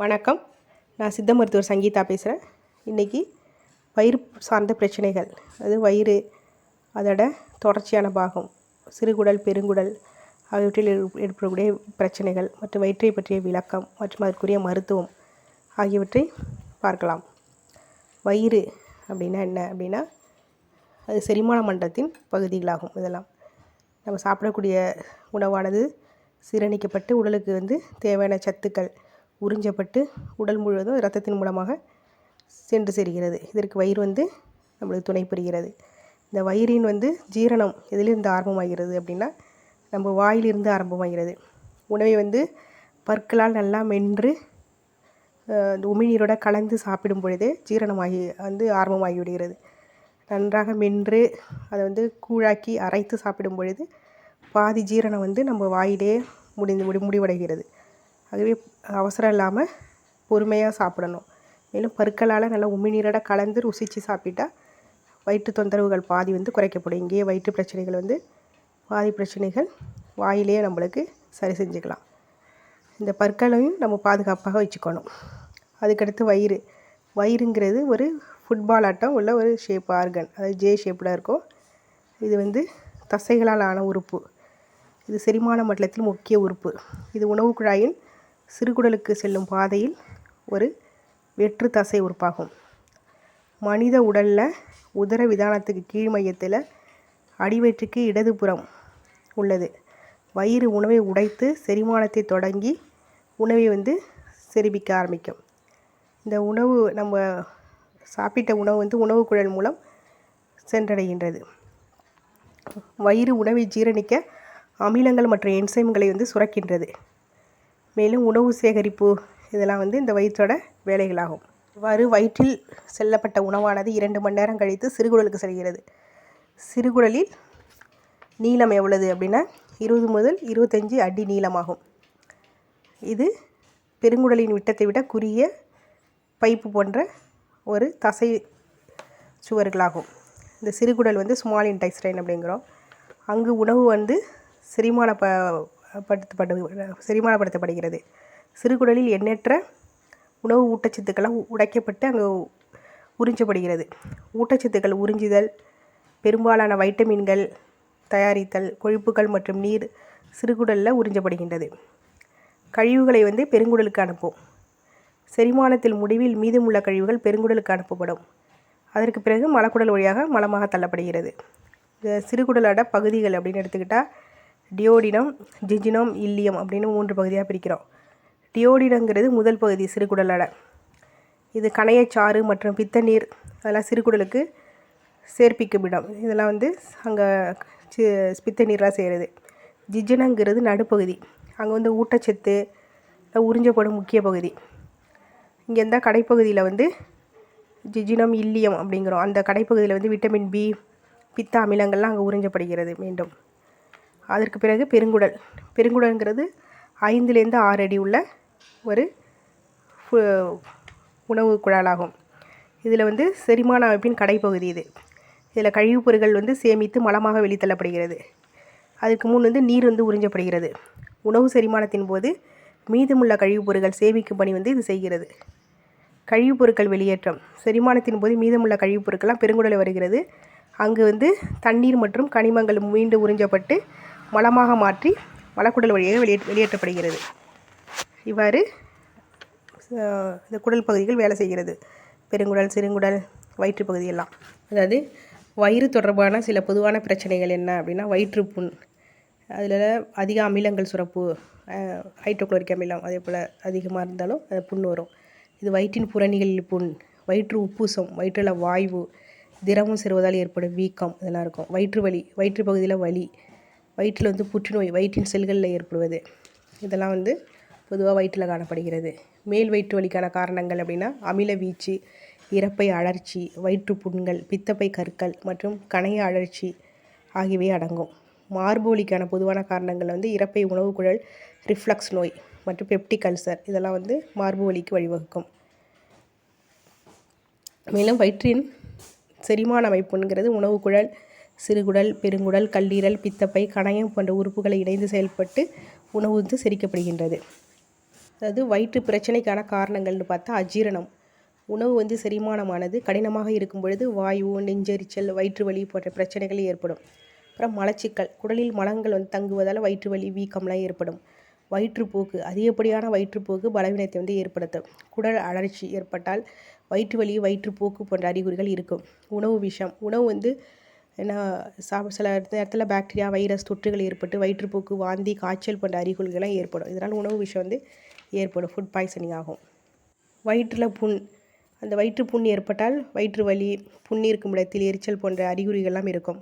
வணக்கம். நான் சித்த மருத்துவர் சங்கீதா பேசுகிறேன் இன்றைக்கி வயிறு சார்ந்த பிரச்சனைகள் அது வயிறு அதோட தொடர்ச்சியான பாகம் சிறுகுடல் பெருங்குடல் ஆகியவற்றில் ஏற்படக்கூடிய பிரச்சனைகள் மற்றும் வயிற்றை பற்றிய விளக்கம் மற்றும் அதற்குரிய மருத்துவம் ஆகியவற்றை பார்க்கலாம். வயிறு அப்படின்னா என்ன அப்படின்னா அது செரிமான மண்டலத்தின் பகுதிகளாகும் இதெல்லாம். நம்ம சாப்பிடக்கூடிய உணவானது சீரணிக்கப்பட்டு உடலுக்கு வந்து தேவையான சத்துக்கள் உறிஞ்சப்பட்டு உடல் முழுவதும் இரத்தத்தின் மூலமாக சென்று சேர்கிறது. இதற்கு வயிறு வந்து நம்மளுக்கு துணை புரிகிறது. இந்த வயிறின் வந்து ஜீரணம் எதிலிருந்து ஆரம்பமாகிறது அப்படின்னா நம்ம வாயிலிருந்து ஆரம்பமாகிறது. உணவை வந்து பற்களால் நல்லா மென்று அந்த உமிழ்நீரோட கலந்து சாப்பிடும் பொழுதே ஜீரணமாகி வந்து ஆரம்பமாகி விடுகிறது நன்றாக மென்று அதை வந்து கூழாக்கி அரைத்து சாப்பிடும் பொழுது பாதி ஜீரணம் வந்து நம்ம வாயிலே முடிந்து முடி முடிவடைகிறது. அதுவே அவசரம் இல்லாமல் பொறுமையாக சாப்பிடணும். மேலும் பற்களால் நல்லா உமிழ்நீரோட கலந்து ருசித்து சாப்பிட்டா வயிற்று தொந்தரவுகள் பாதி வந்து குறைக்கப்படும். இங்கேயே வயிற்று பிரச்சனைகள் வந்து பாதி பிரச்சனைகள் வாயிலேயே நம்மளுக்கு சரி செஞ்சுக்கலாம். இந்த பற்களையும் நம்ம பாதுகாப்பாக வச்சுக்கணும். அதுக்கடுத்து வயிறு. வயிறுங்கிறது ஒரு ஃபுட்பால் ஆட்டம் உள்ள ஒரு ஷேப் ஆர்கன் அதாவது ஜே ஷேப்பில் இருக்கும். இது வந்து தசைகளால் ஆன உறுப்பு. இது செரிமான மண்டலத்தில் முக்கிய உறுப்பு. இது உணவு குழாயின் சிறுகுடலுக்கு செல்லும் பாதையில் ஒரு வெற்று தசை உறுப்பாகும் மனித உடலில் உதர விதானத்துக்கு கீழ் மையத்தில் அடிவயிற்றுக்கு இடதுபுறம் உள்ளது. வயிறு உணவை உடைத்து செரிமானத்தை தொடங்கி உணவை வந்து செரிபிக்க ஆரம்பிக்கும். இந்த உணவு நம்ம சாப்பிட்ட உணவு வந்து உணவு குழல் மூலம் சென்றடைகின்றது. வயிறு உணவை ஜீரணிக்க அமிலங்கள் மற்றும் என்சைம்களை வந்து சுரக்கின்றது. மேலும் உணவு சேகரிப்பு இதெல்லாம் வந்து இந்த வயிற்றோட வேலைகளாகும். இவ்வாறு வயிற்றில் செல்லப்பட்ட உணவானது இரண்டு மணி நேரம் கழித்து சிறுகுடலுக்கு செல்கிறது. சிறுகுடலில் நீளம் எவ்வளவு அப்படின்னா இருபது முதல் இருபத்தஞ்சி அடி நீளமாகும். இது பெருங்குடலின் விட்டத்தை விட குறுகிய பைப்பு போன்ற ஒரு தசை சுவர்களாகும். இந்த சிறுகுடல் வந்து ஸ்மால் இன்டைஸ்டைன் அப்படிங்கிறோம். அங்கு உணவு வந்து செரிமான ப படுத்தப்படு செரிமானப்படுத்தப்படுகிறது. சிறுகுடலில் எண்ணற்ற உணவு ஊட்டச்சத்துக்களாக உடைக்கப்பட்டு அங்கே உறிஞ்சப்படுகிறது. ஊட்டச்சத்துக்கள் உறிஞ்சுதல் பெரும்பாலான வைட்டமின்கள் தயாரித்தல் கொழுப்புகள் மற்றும் நீர் சிறுகுடலில் உறிஞ்சப்படுகின்றது. கழிவுகளை வந்து பெருங்குடலுக்கு அனுப்பும். செரிமானத்தில் முடிவில் மீதமுள்ள கழிவுகள் பெருங்குடலுக்கு அனுப்பப்படும். அதற்கு பிறகு மலக்குடல் வழியாக மலமாக தள்ளப்படுகிறது. இந்த சிறுகுடலோட பகுதிகள் அப்படின்னு எடுத்துக்கிட்டால் டியோடினம் ஜிஜினம் இல்லியம் அப்படின்னு மூன்று பகுதியாக பிரிக்கிறோம். டியோடினங்கிறது முதல் பகுதி சிறுகுடலோட இது கணையச்சாறு மற்றும் பித்த நீர் அதெல்லாம் சிறுகுடலுக்கு சேர்ப்பிக்கும் இடம். இதெல்லாம் வந்து அங்கே பித்த நீராக செய்கிறது ஜிஜினங்கிறது நடுப்பகுதி. அங்கே வந்து ஊட்டச்சத்து உறிஞ்சப்படும் முக்கிய பகுதி. இங்கே இருந்தால் கடைப்பகுதியில் வந்து ஜிஜினம் இல்லியம் அப்படிங்கிறோம். அந்த கடைப்பகுதியில் வந்து விட்டமின் பி பித்த அமிலங்கள்லாம் அங்கே உறிஞ்சப்படுகிறது மீண்டும். அதற்கு பிறகு பெருங்குடல். பெருங்குடல்ங்கிறது ஐந்துலேருந்து ஆறு அடி உள்ள ஒரு ஃபு- உணவு குழாலாகும். இதில் வந்து செரிமான அமைப்பின் கடைப்பகுதி இது. இதில் கழிவுப் பொருட்கள் வந்து சேமித்து மலமாக வெளித்தள்ளப்படுகிறது. அதுக்கு முன் வந்து நீர் வந்து உறிஞ்சப்படுகிறது. உணவு செரிமானத்தின் போது மீதமுள்ள கழிவுப் பொருட்கள் சேமிக்கும் பணி வந்து இது செய்கிறது. கழிவுப் பொருட்கள் வெளியேற்றம். செரிமானத்தின் போது மீதமுள்ள கழிவுப் பொருட்கள்லாம் பெருங்குடலில் வருகிறது. அங்கு வந்து தண்ணீர் மற்றும் கனிமங்கள் மீண்டும் உறிஞ்சப்பட்டு மலமாக மாற்றி மலக்குடல் வழியாக வெளியே வெளியேற்றப்படுகிறது. இவ்வாறு இந்த குடல் பகுதிகள் வேலை செய்கிறது. பெருங்குடல் சிறுங்குடல் வயிற்றுப் பகுதியெல்லாம் அதாவது வயிறு தொடர்பான சில பொதுவான பிரச்சனைகள் என்ன அப்படின்னா வயிற்றுப்புண் அதில் அதிக அமிலங்கள் சுரப்பு ஹைட்ரோக்ளோரிக் அமிலம் அதே போல் அதிகமாக இருந்தாலும் அது புண் வரும். இது வயிற்றின் புறணிகளில் புண். வயிற்று உப்புசம் வயிற்றில் வாய்வு திரவம் செருவதால் ஏற்படும் வீக்கம் இதெல்லாம் இருக்கும். வயிற்று வலி வயிற்று பகுதியில் வலி வயிற்றில் வந்து புற்றுநோய் வயிற்றின் செல்களில் ஏற்படுவது. இதெல்லாம் வந்து பொதுவாக வயிற்றில் காணப்படுகிறது. மேல் வயிற்று வலிக்கான காரணங்கள் அப்படின்னா அமில வீச்சு இறப்பை அழற்சி வயிற்று புண்கள் பித்தப்பை கற்கள் மற்றும் கணைய அழற்சி ஆகியவை அடங்கும். மார்பு வலிக்கான பொதுவான காரணங்கள் வந்து இறப்பை உணவு குழல் ரிஃப்ளக்ஸ் நோய் மற்றும் பெப்டிக் அல்சர் இதெல்லாம் வந்து மார்பு வலிக்கு வழிவகுக்கும். மேலும் வயிற்றின் செரிமான அமைப்புங்கிறது உணவு குழல் சிறுகுடல் பெருங்குடல் கல்லீரல் பித்தப்பை கணையம் போன்ற உறுப்புகளை இணைந்து செயல்பட்டு உணவு வந்து செரிக்கப்படுகின்றது. அதாவது வயிற்று பிரச்சனைக்கான காரணங்கள்னு பார்த்தா அஜீரணம். உணவு வந்து செரிமானமானது. கடினமாக இருக்கும் பொழுது வாயு நெஞ்செரிச்சல் வயிற்று வலி போன்ற பிரச்சனைகள் ஏற்படும். அப்புறம் மலச்சிக்கல். குடலில் மலங்கள் வந்து தங்குவதால் வயிற்று வலி வீக்கம்லாம் ஏற்படும். வயிற்றுப்போக்கு. அதிகப்படியான வயிற்றுப்போக்கு பலவீனத்தை வந்து ஏற்படுத்தும். குடல் அழற்சி ஏற்பட்டால் வயிற்று வலி வயிற்றுப்போக்கு போன்ற அறிகுறிகள் இருக்கும். உணவு விஷம். உணவு வந்து ஏன்னா சா சில நேரத்தில் பாக்டீரியா வைரஸ் தொற்றுகள் ஏற்பட்டு வயிற்றுப்போக்கு வாந்தி காய்ச்சல் போன்ற அறிகுறிகள்லாம் ஏற்படும். இதனால் உணவு விஷயம் வந்து ஏற்படும். ஃபுட் பாய்சனிங் ஆகும். வயிற்றில் புண் அந்த வயிற்று புண் ஏற்பட்டால் வயிற்று வலி புண் இருக்கும் இடத்தில் எரிச்சல் போன்ற அறிகுறிகள்லாம் இருக்கும்.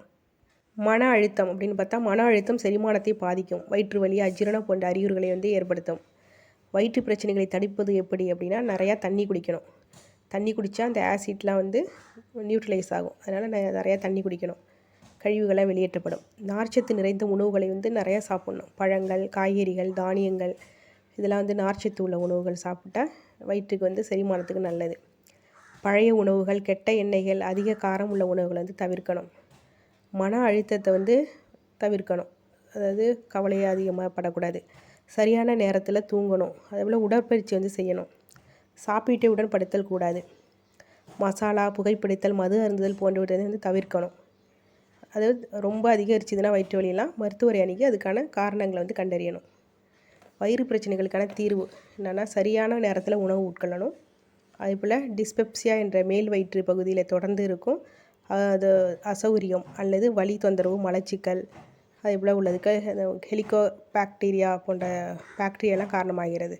மன அழுத்தம் அப்படின்னு பார்த்தா மன அழுத்தம் செரிமானத்தை பாதிக்கும். வயிற்று வலி அஜீரணம் போன்ற அறிகுறிகளை வந்து ஏற்படுத்தும். வயிற்று பிரச்சனைகளை தடுப்பது எப்படி அப்படின்னா நிறையா தண்ணி குடிக்கணும். தண்ணி குடித்தா அந்த ஆசிட்லாம் வந்து நியூட்ரலைஸ் ஆகும். அதனால் நிறையா தண்ணி குடிக்கணும். கழிவுகளை வெளியேற்றப்படும். நார்ச்சத்து நிறைந்த உணவுகளை வந்து நிறையா சாப்பிட்ணும். பழங்கள் காய்கறிகள் தானியங்கள் இதெல்லாம் வந்து நார்ச்சத்து உள்ள உணவுகள் சாப்பிட்டா வயிற்றுக்கு வந்து செரிமானத்துக்கு நல்லது. பழைய உணவுகள் கெட்ட எண்ணெய்கள் அதிக காரம் உள்ள உணவுகளை வந்து தவிர்க்கணும். மன அழுத்தத்தை வந்து தவிர்க்கணும். அதாவது கவலையை அதிகமாக படக்கூடாது சரியான நேரத்தில் தூங்கணும். அதே போல் உடற்பயிற்சி வந்து செய்யணும். சாப்பிட்டு உடன் படுத்தல் கூடாது. மசாலா புகைப்பிடித்தல் மது அருந்துதல் போன்றவற்றை வந்து தவிர்க்கணும். அதாவது ரொம்ப அதிகரிச்சதுன்னா வயிற்று வலியெல்லாம் மருத்துவரை அணுகி அதுக்கான காரணங்களை வந்து கண்டறியணும். வயிறு பிரச்சனைகளுக்கான தீர்வு என்னென்னா சரியான நேரத்தில் உணவு உட்கொள்ளணும். அதேபோல் டிஸ்பெப்சியா என்ற மேல் வயிற்று பகுதியில் தொடர்ந்து இருக்கும். அது அசௌகரியம் அல்லது வலி தொந்தரவு மலச்சிக்கல் அதேபோல் உள்ளதுக்கு ஹெலிகோ பாக்டீரியா போன்ற பாக்டீரியாலாம் காரணமாகிறது.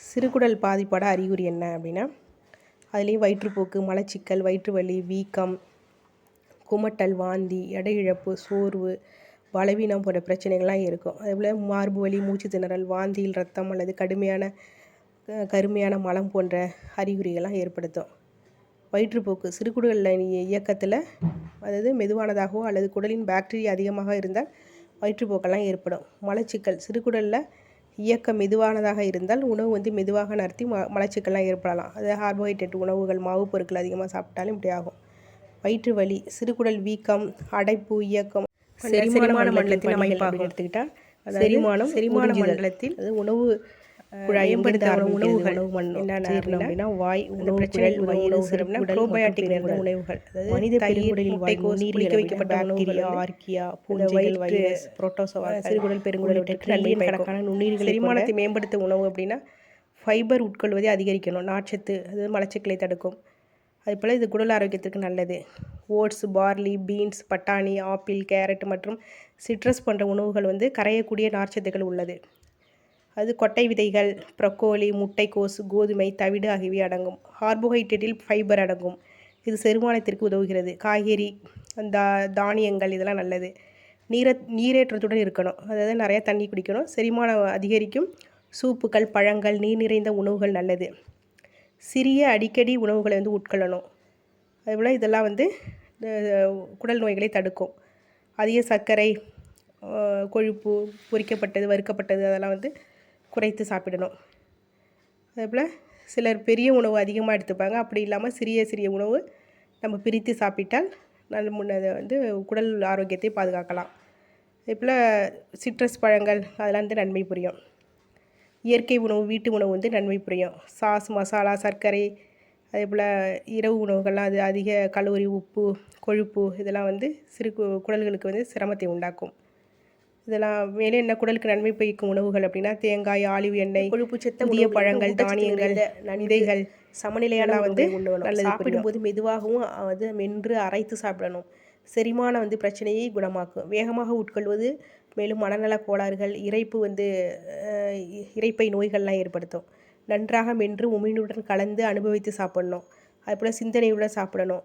சிறுகுடல் பாதிப்போட அறிகுறி என்ன அப்படின்னா அதுலேயும் வயிற்றுப்போக்கு மலச்சிக்கல் வயிற்று வலி வீக்கம் குமட்டல் வாந்தி எடை இழப்பு சோர்வு பலவீனம் போன்ற பிரச்சனைகள்லாம் இருக்கும். அதேபோல் மார்பு வலி மூச்சு திணறல் வாந்தியில் ரத்தம் அல்லது கடுமையான கருமையான மலம் போன்ற அறிகுறிகள்லாம் ஏற்படுத்தும். வயிற்றுப்போக்கு சிறுகுடலில் இயக்கத்தில் அதாவது மெதுவானதாகவோ அல்லது குடலின் பாக்டீரியா அதிகமாக இருந்தால் வயிற்றுப்போக்கெல்லாம் ஏற்படும். மலச்சிக்கல் சிறுகுடலில் இயக்கம் மெதுவானதாக இருந்தால் உணவு வந்து மெதுவாக நடத்தி ம மலச்சிக்கல்லாம் ஏற்படலாம். அதாவது கார்போஹைட்ரேட் உணவுகள் மாவு பொருட்கள் அதிகமாக சாப்பிட்டாலும் இப்படி ஆகும். வயிற்று வலி சிறுகுடல் வீக்கம் அடைப்பு இயக்கம் செரிமான மண்டலத்தின் அமைப்பாக எடுத்துக்கிட்டால் செரிமானம் செரிமான மண்டலத்தில் அது உணவு குழாயப்படுத்தான உணவுகள் என்னென்ன அப்படின்னா வாய் உணவு வயிறு நிறைந்த உணவுகள். அதாவது மனித பெருங்குடலில் வைக்கப்பட்ட பாக்டீரியா ஆர்கியா பூஞ்சைகள் வைரஸ் புரோட்டோசோவா சிறுகுடல் பெருங்குடல் ட்ரில்லியன் கணக்கான நுண்ணுயிர்கள் செரிமானத்தை மேம்படுத்த உணவு அப்படின்னா ஃபைபர் உட்கொள்வதை அதிகரிக்கணும். நார்ச்சத்து அது மலச்சிக்கலை தடுக்கும். அதுபோல் இது குடல் ஆரோக்கியத்துக்கு நல்லது. ஓட்ஸ் பார்லி பீன்ஸ் பட்டாணி ஆப்பிள் கேரட் மற்றும் சிட்ரஸ் போன்ற உணவுகள் வந்து கரையக்கூடிய நார்ச்சத்துக்கள் உள்ளது. அது கொட்டை விதைகள் ப்ரொக்கோலி முட்டைக்கோஸ் கோதுமை தவிடு ஆகியவை அடங்கும். கார்போஹைட்ரேட்டில் ஃபைபர் அடங்கும். இது செரிமானத்திற்கு உதவுகிறது. காய்கறி அந்த தானியங்கள் இதெல்லாம் நல்லது. நீர நீரேற்றத்துடன் இருக்கணும். அதாவது நிறையா தண்ணி குடிக்கணும். செரிமானம் அதிகரிக்கும். சூப்புகள் பழங்கள் நீர் நிறைந்த உணவுகள் நல்லது. சிறிய அடிக்கடி உணவுகளை வந்து உட்கொள்ளணும். அதுபோல் இதெல்லாம் வந்து குடல் நோய்களை தடுக்கும். அதிக சர்க்கரை கொழுப்பு பொரிக்கப்பட்டது வறுக்கப்பட்டது அதெல்லாம் வந்து குறைத்து சாப்பிடணும். அதேபோல் சிலர் பெரிய உணவு அதிகமாக எடுத்துப்பாங்க. அப்படி இல்லாமல் சிறிய சிறிய உணவு நம்ம பிரித்து சாப்பிட்டால் நல்ல முன்னதை வந்து குடல் ஆரோக்கியத்தை பாதுகாக்கலாம். அதேபோல் சிட்ரஸ் பழங்கள் அதெல்லாம் வந்து நன்மை புரியும். இயற்கை உணவு வீட்டு உணவு வந்து நன்மை புரியும். சாஸ் மசாலா சர்க்கரை அதே போல் இரவு உணவுகள்லாம் அது அதிக கலோரி உப்பு கொழுப்பு இதெல்லாம் வந்து சிறு குடல்களுக்கு வந்து சிரமத்தை உண்டாக்கும். இதெல்லாம் மேலே என்ன குடலுக்கு நன்மை பயக்கும் உணவுகள் அப்படின்னா தேங்காய் ஆலிவ் எண்ணெய் கொழுப்பு சத்த பழங்கள் தானியங்கள் விதைகள் சமநிலையான வந்து நல்லது சாப்பிடும்போது மெதுவாகவும் அது மென்று அரைத்து சாப்பிடணும். செரிமான வந்து பிரச்சனையை குணமாக்கும். வேகமாக உட்கொள்வது மேலும் மனநல கோளாறுகள் இறைப்பு வந்து இறைப்பை நோய்கள்லாம் ஏற்படுத்தும். நன்றாக மென்று உமிழ்வுடன் கலந்து அனுபவித்து சாப்பிடணும். அதுபோல் சிந்தனையுடன் சாப்பிடணும்.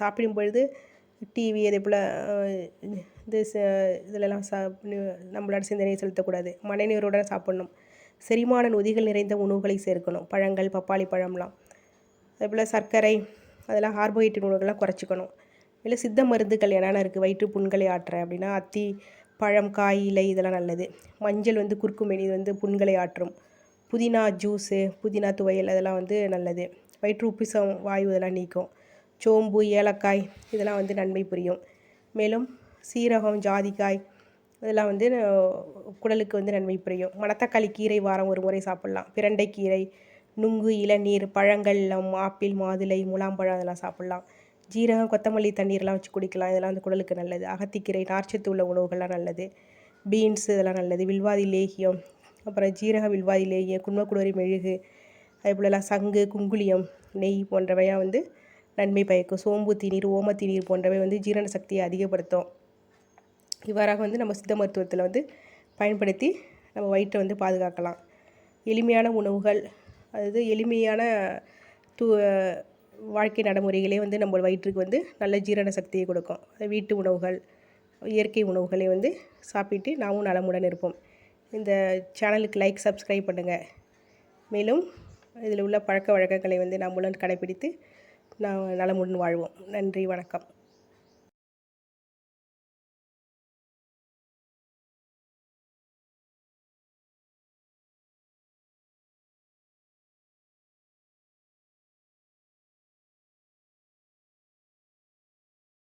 சாப்பிடும் பொழுது டிவி அதே போல் இது இதிலலாம் சா நம்மளோட சிந்தனையை செலுத்தக்கூடாது. மனைநீருடன் சாப்பிட்ணும். செரிமான நொதிகள் நிறைந்த உணவுகளை சேர்க்கணும். பழங்கள் பப்பாளி பழம்லாம். அதேபோல் சர்க்கரை அதெல்லாம் கார்போஹைட்ரேட் உணவுகள்லாம் குறைச்சிக்கணும். இல்லை சித்த மருந்துகள் என்னென்ன இருக்குது வயிற்று புண்களை ஆற்ற அப்படின்னா அத்தி பழம் காய் இலை இதெல்லாம் நல்லது. மஞ்சள் வந்து குறுக்குமெனி வந்து புண்களை ஆற்றும். புதினா ஜூஸு புதினா துவையல் அதெல்லாம் வந்து நல்லது. வயிற்று உப்பிசம் வாயு இதெல்லாம் நீக்கும். சோம்பு ஏலக்காய் இதெல்லாம் வந்து நன்மை புரியும். மேலும் சீரகம் ஜாதிக்காய் இதெல்லாம் வந்து குடலுக்கு வந்து நன்மை புரியும். மணத்தக்காளி கீரை வாரம் ஒரு முறை சாப்பிட்லாம். பிரண்டைக்கீரை நுங்கு இளநீர் பழங்கள் ஆப்பிள் மாதுளை முலாம்பழம் அதெல்லாம் சாப்பிட்லாம். ஜீரகம் கொத்தமல்லி தண்ணீர்லாம் வச்சு குடிக்கலாம். இதெல்லாம் வந்து குடலுக்கு நல்லது. அகத்திக்கீரை நார்ச்சத்து உள்ள உணவுகள்லாம் நல்லது. பீன்ஸ் இதெல்லாம் நல்லது. வில்வாதி லேகியம் அப்புறம் ஜீரக வில்வாதி லேகியம் குன்மக்குடரி மெழுகு அதே போலலாம் சங்கு குங்குளியம் நெய் போன்றவையாக வந்து நன்மை பயக்கும். சோம்பு தீநீர் ஓம தீநீர் போன்றவை வந்து ஜீரண சக்தியை அதிகப்படுத்தும். இவ்வாறாக வந்து நம்ம சித்த மருத்துவத்தில் வந்து பயன்படுத்தி நம்ம வயிற்றை வந்து பாதுகாக்கலாம். எளிமையான உணவுகள் அதாவது எளிமையான தூ வாழ்க்கை நடைமுறைகளே வந்து நம்ம வயிற்றுக்கு வந்து நல்ல ஜீரண சக்தியை கொடுக்கும். வீட்டு உணவுகள் இயற்கை உணவுகளை வந்து சாப்பிட்டு நாமும் நலமுடன் இருப்போம். இந்த சேனலுக்கு லைக் சப்ஸ்கிரைப் பண்ணுங்கள் மேலும் இதில் உள்ள பழக்க வழக்கங்களை வந்து நம்மளும் கடைப்பிடித்து நாம் நலமுடன் வாழ்வோம். நன்றி வணக்கம்.